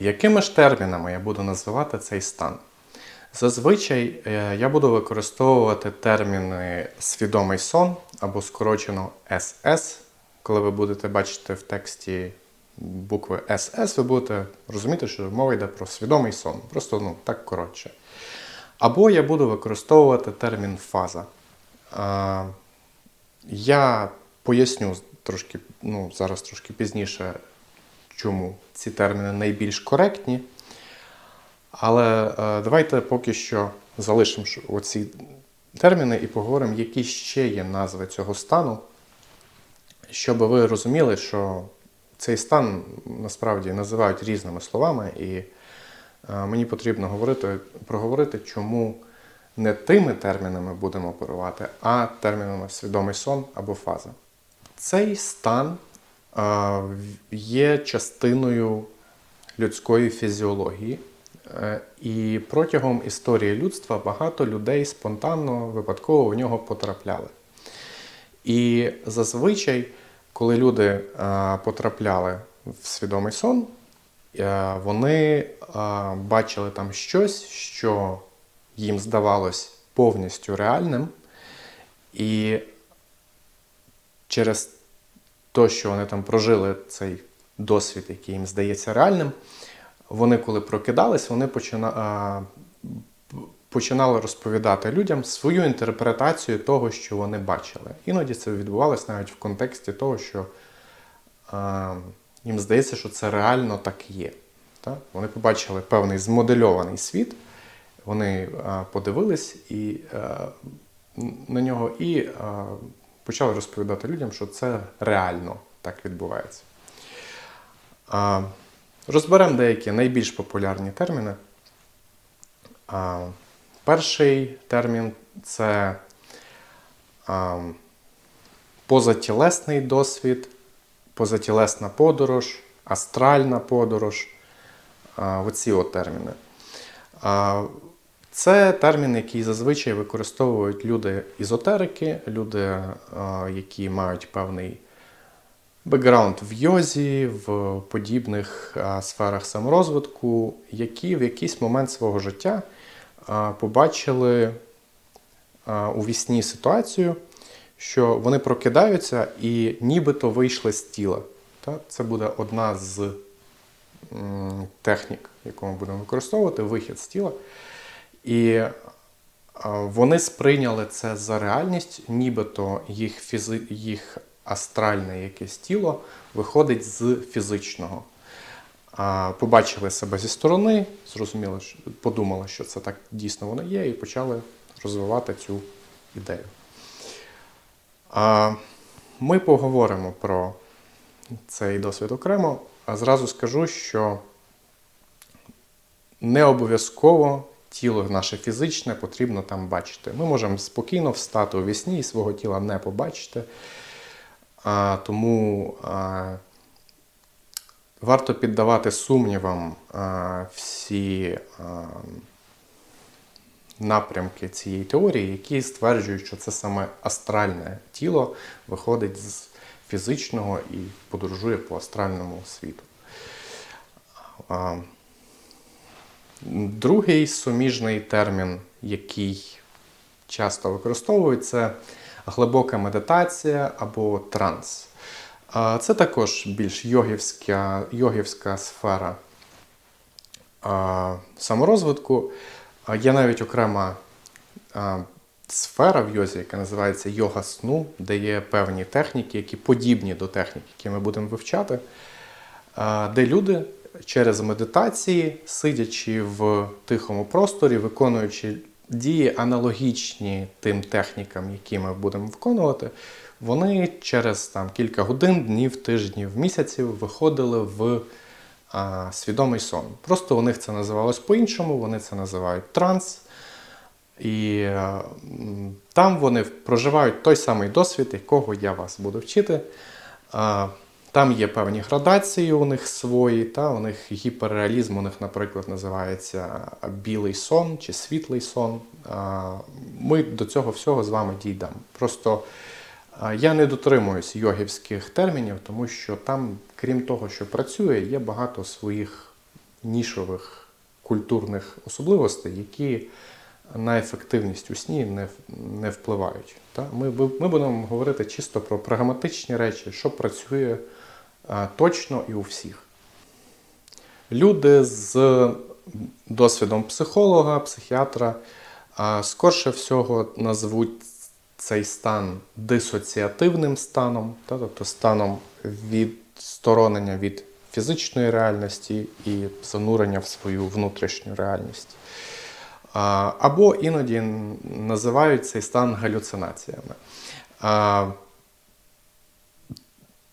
Якими ж термінами я буду називати цей стан? Зазвичай е, я буду використовувати терміни свідомий сон або скорочено СС. Коли ви будете бачити в тексті букви СС, ви будете розуміти, що мова йде про свідомий сон. Просто ну, так коротше. Або я буду використовувати термін фаза. Я поясню трошки, ну, зараз трошки пізніше, чому ці терміни найбільш коректні. Але е, давайте поки що залишимо оці терміни і поговоримо, які ще є назви цього стану, щоб ви розуміли, що цей стан насправді називають різними словами, і е, мені потрібно говорити, проговорити, чому не тими термінами будемо оперувати, а термінами свідомий сон або фаза. Цей стан є частиною людської фізіології. Е, І протягом історії людства багато людей спонтанно, випадково в нього потрапляли. І зазвичай, коли люди е, потрапляли в свідомий сон, е, вони бачили там щось, що їм здавалось повністю реальним, і через те, що вони там прожили цей досвід, який їм здається реальним, вони, коли прокидались, вони почина... починали розповідати людям свою інтерпретацію того, що вони бачили. Іноді це відбувалося навіть в контексті того, що їм здається, що це реально так є. Вони побачили певний змодельований світ, вони подивились і, на нього і а, почали розповідати людям, що це реально так відбувається. Розберемо деякі найбільш популярні терміни. Перший термін це позатілесний досвід, позатілесна подорож, астральна подорож. Оці от терміни. Це термін, який зазвичай використовують люди ізотерики, люди, які мають певний бекграунд в йозі, в подібних сферах саморозвитку, які в якийсь момент свого життя побачили а, у вісні ситуацію, що вони прокидаються і нібито вийшли з тіла. Це буде одна з технік, яку ми будемо використовувати, вихід з тіла. І вони сприйняли це за реальність, нібито їх, фізи... їх астральне якесь тіло виходить з фізичного. Побачили себе зі сторони, зрозуміли, подумали, що це так дійсно воно є, і почали розвивати цю ідею. Ми поговоримо про цей досвід окремо, а зразу скажу, що не обов'язково тіло наше фізичне потрібно там бачити. Ми можемо спокійно встати у вісні і свого тіла не побачити. А, тому а, варто піддавати сумнівам а, всі а, напрямки цієї теорії, які стверджують, що це саме астральне тіло виходить з фізичного і подорожує по астральному світу. Другий суміжний термін, який часто використовують, це глибока медитація або транс. Це також більш йогівська, йогівська сфера саморозвитку. Є навіть окрема сфера в йозі, яка називається йога сну, де є певні техніки, які подібні до технік, які ми будемо вивчати, де люди через медитації, сидячи в тихому просторі, виконуючи дії аналогічні тим технікам, які ми будемо виконувати, вони через там, кілька годин, днів, тижнів, місяців виходили в а, свідомий сон. Просто у них це називалось по-іншому, вони це називають транс. І м, там вони проживають той самий досвід, якого я вас буду вчити. А, Там є певні градації у них свої, та у них гіперреалізм, у них, наприклад, називається білий сон чи світлий сон. Ми до цього всього з вами дійдемо. Просто я не дотримуюсь йогівських термінів, тому що там, крім того, що працює, є багато своїх нішових культурних особливостей, які на ефективність у сні не, не впливають. Та? Ми, ми будемо говорити чисто про прагматичні речі, що працює точно і у всіх. Люди з досвідом психолога, психіатра, скорше всього назвуть цей стан дисоціативним станом, тобто станом відсторонення від фізичної реальності і занурення в свою внутрішню реальність. Або іноді називають цей стан галюцинаціями.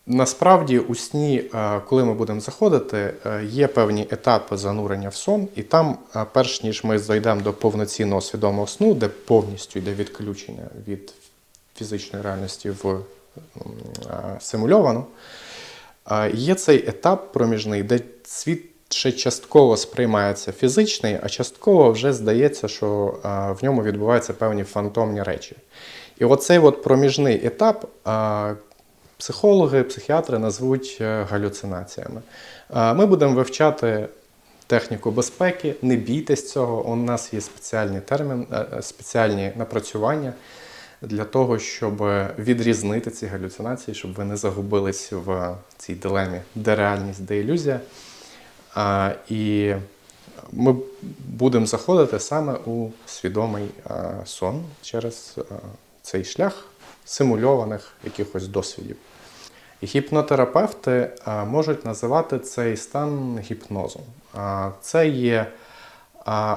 Насправді, у сні, е, коли ми будемо заходити, е, є певні етапи занурення в сон, і там, е, перш ніж ми зайдемо до повноцінного свідомого сну, де повністю йде відключення від фізичної реальності в симульовану, є цей етап проміжний, де світ ще частково сприймається фізичний, а частково вже здається, що в ньому відбуваються певні фантомні речі. І оцей от проміжний етап психологи, психіатри назвуть е, галюцинаціями. Е, Ми будемо вивчати техніку безпеки, не бійтесь цього. У нас є спеціальні термін, е, спеціальні напрацювання для того, щоб відрізнити ці галюцинації, щоб ви не загубились в цій дилемі, де реальність, де ілюзія. І ми будемо заходити саме у свідомий сон через цей шлях симульованих якихось досвідів. І Гіпнотерапевти можуть називати цей стан гіпнозом. Це є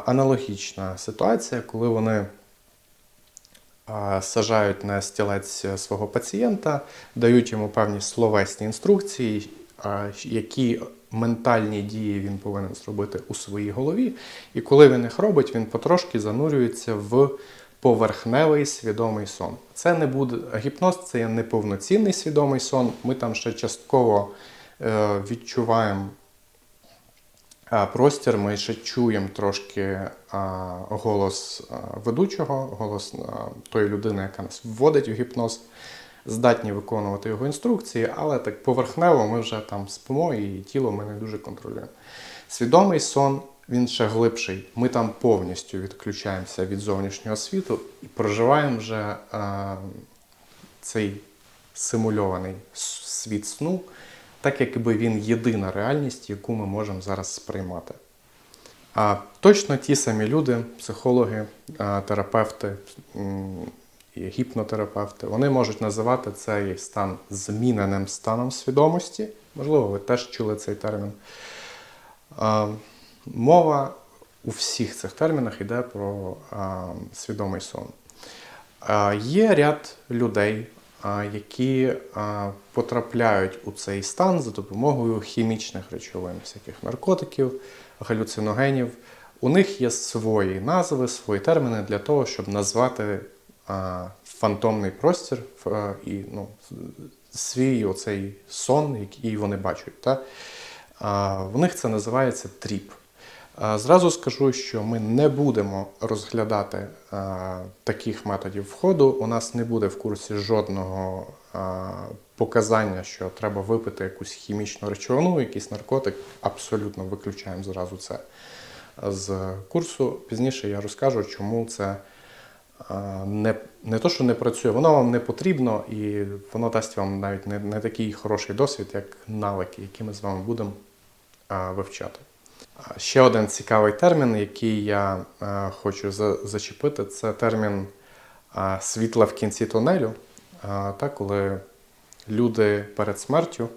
аналогічна ситуація, коли вони сажають на стілець свого пацієнта, дають йому певні словесні інструкції, які ментальні дії він повинен зробити у своїй голові. І коли він їх робить, він потрошки занурюється в поверхневий свідомий сон. Це не буде гіпноз, це є неповноцінний свідомий сон. Ми там ще частково е, відчуваємо а, простір, ми ще чуємо трошки а, голос а, ведучого, голос а, тої людини, яка нас вводить у гіпноз, здатні виконувати його інструкції, але так поверхнево ми вже там спимо і тіло ми не дуже контролюємо. Свідомий сон він ще глибший. Ми там повністю відключаємося від зовнішнього світу і проживаємо вже а, цей симульований світ сну, так якби він єдина реальність, яку ми можемо зараз сприймати. А точно ті самі люди, психологи, терапевти і гіпнотерапевти, вони можуть називати цей стан зміненим станом свідомості. Можливо, ви теж чули цей термін. Мова у всіх цих термінах йде про а, свідомий сон. А, Є ряд людей, а, які а, потрапляють у цей стан за допомогою хімічних речовин, всяких наркотиків, галюциногенів. У них є свої назви, свої терміни для того, щоб назвати а, фантомний простір а, і ну, свій оцей сон, який вони бачать. Та? А, В них це називається тріп. Зразу скажу, що ми не будемо розглядати таких методів входу. У нас не буде в курсі жодного показання, що треба випити якусь хімічну речовину, якийсь наркотик. Абсолютно виключаємо зразу це з курсу. Пізніше я розкажу, чому це не, не то, що не працює, воно вам не потрібно, і воно дасть вам навіть не, не такий хороший досвід, як навики, які ми з вами будемо вивчати. Ще один цікавий термін, який я хочу зачепити, це термін світла в кінці тунелю. А, та, коли люди перед смертю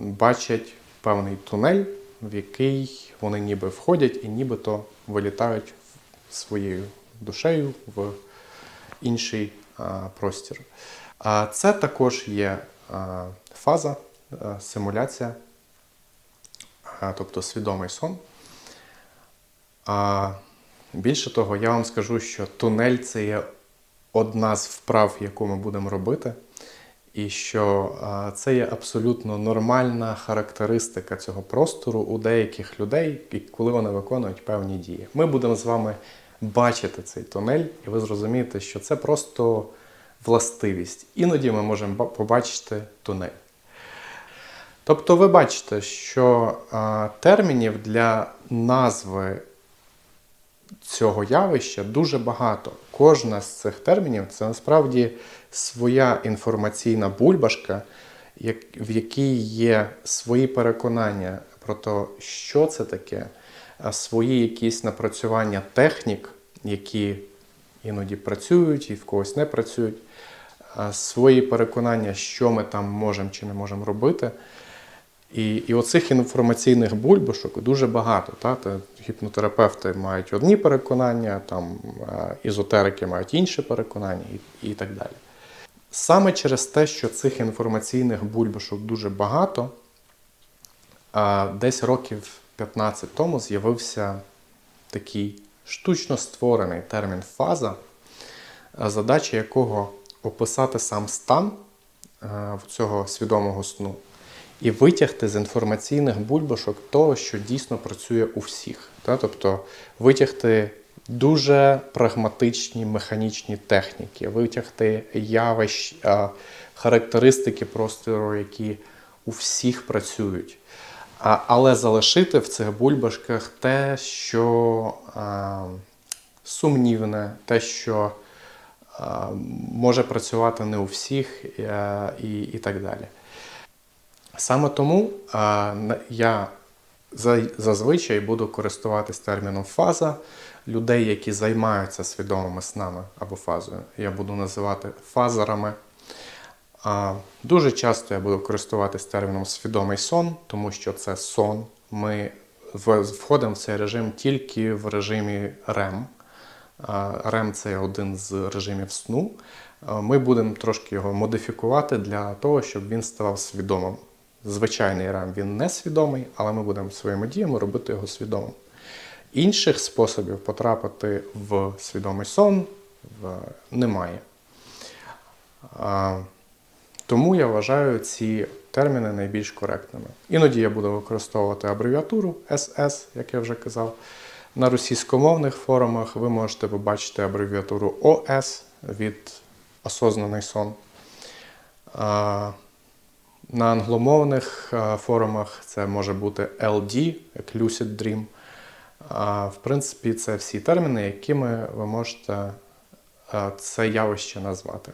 бачать певний тунель, в який вони ніби входять і нібито вилітають своєю душею в інший простір. Це також є фаза, симуляція, а, тобто свідомий сон. А, більше того, я вам скажу, що тунель це є одна з вправ, яку ми будемо робити. І що це є абсолютно нормальна характеристика цього простору у деяких людей, коли вони виконують певні дії. Ми будемо з вами бачити цей тунель, і ви зрозумієте, що це просто властивість. Іноді ми можемо побачити тунель. Тобто ви бачите, що а, термінів для назви цього явища дуже багато. Кожна з цих термінів це насправді своя інформаційна бульбашка, як- в якій є свої переконання про те, що це таке, свої якісь напрацювання технік, які іноді працюють і в когось не працюють, свої переконання, що ми там можемо чи не можемо робити. І, і оцих інформаційних бульбашок дуже багато. Та? Гіпнотерапевти мають одні переконання, там, е, ізотерики мають інші переконання і, і так далі. Саме через те, що цих інформаційних бульбашок дуже багато, а, десь років 15 тому з'явився такий штучно створений термін фаза, задача якого описати сам стан е, цього свідомого сну і витягти з інформаційних бульбашок того, що дійсно працює у всіх. Та? Тобто витягти дуже прагматичні механічні техніки, витягти явищ, характеристики простору, які у всіх працюють. А, але залишити в цих бульбашках те, що а, сумнівне, те, що а, може працювати не у всіх е, і, і так далі. Саме тому а, я зазвичай буду користуватись терміном фаза людей, які займаються свідомими снами або фазою. Я буду називати фазерами. А, дуже часто я буду користуватись терміном свідомий сон, тому що це сон. Ми входимо в цей режим тільки в режимі. А, REM це один з режимів сну. Ми будемо трошки його модифікувати для того, щоб він ставав свідомим. Звичайний REM він не свідомий, але ми будемо своїми діями робити його свідомим. Інших способів потрапити в свідомий сон немає. Тому я вважаю ці терміни найбільш коректними. Іноді я буду використовувати абревіатуру SS, як я вже казав. На російськомовних форумах ви можете побачити абревіатуру ОС від осознаний сон. На англомовних форумах це може бути LD, як Lucid Dream. В принципі, це всі терміни, якими ви можете це явище назвати.